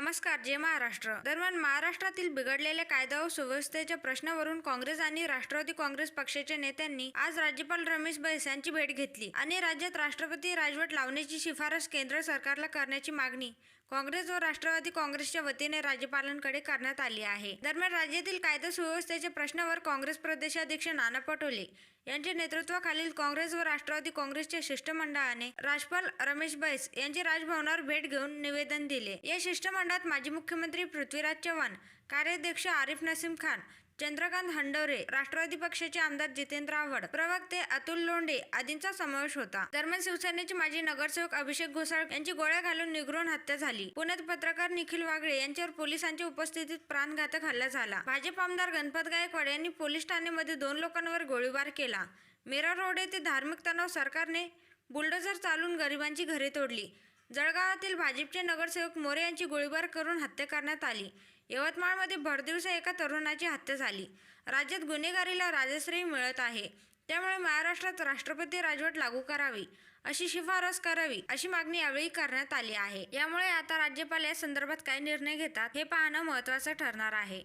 नमस्कार जय महाराष्ट्र. दरम्यान महाराष्ट्रातील बिघडलेल्या कायदा व सुव्यवस्थेच्या प्रश्नावरून काँग्रेस आणि राष्ट्रवादी काँग्रेस पक्षाच्या नेत्यांनी आज राज्यपाल रमेश बैस यांची भेट घेतली आणि राज्यात राष्ट्रपती राजवट लावण्याची शिफारस केंद्र सरकारला करण्याची मागणी काँग्रेस व राष्ट्रवादी काँग्रेसच्या वतीने राज्यपालांकडे करण्यात आली आहे. दरम्यान राज्यातील कायदा सुव्यवस्थेच्या प्रश्नावर काँग्रेस प्रदेशाध्यक्ष नाना पटोले यांच्या नेतृत्वाखालील काँग्रेस व राष्ट्रवादी काँग्रेसच्या शिष्टमंडळाने राजपाल रमेश बैस यांची राजभवनावर भेट घेऊन निवेदन दिले. या शिष्टमंडळात माजी मुख्यमंत्री पृथ्वीराज चव्हाण कार्याध्यक्ष आरिफ नसीम खान चंद्रकांत हंडवरे राष्ट्रवादी पक्षाचे आमदार जितेंद्र आव्हाड प्रवक्ते अतुल लोंढे आदींचा समावेश होता. दरम्यान शिवसेनेचे माजी नगरसेवक अभिषेक घोसाळ यांची गोळ्या घालून निगरून हत्या झाली. पुण्यात पत्रकार निखिल वागळे यांच्यावर पोलिसांच्या उपस्थितीत प्राणघातक हल्ला झाला. भाजप आमदार गणपत गायकवाड यांनी पोलीस ठाण्यामध्ये दोन लोकांवर गोळीबार केला. मेरा रोड येथे धार्मिक तणाव सरकारने बुलडोझर चालून गरिबांची घरे तोडली. जळगावातील भाजपचे नगरसेवक मोरे यांची गोळीबार करून हत्या करण्यात आली. यवतमाळमध्ये भरदिवसा एका तरुणाची हत्या झाली. राज्यात गुन्हेगारीला राजश्री मिळत आहे. त्यामुळे महाराष्ट्रात राष्ट्रपती राजवट लागू करावी अशी शिफारस करावी अशी मागणी यावेळी करण्यात आली आहे. यामुळे आता राज्यपाल या संदर्भात काय निर्णय घेतात हे पाहणं महत्त्वाचं ठरणार आहे.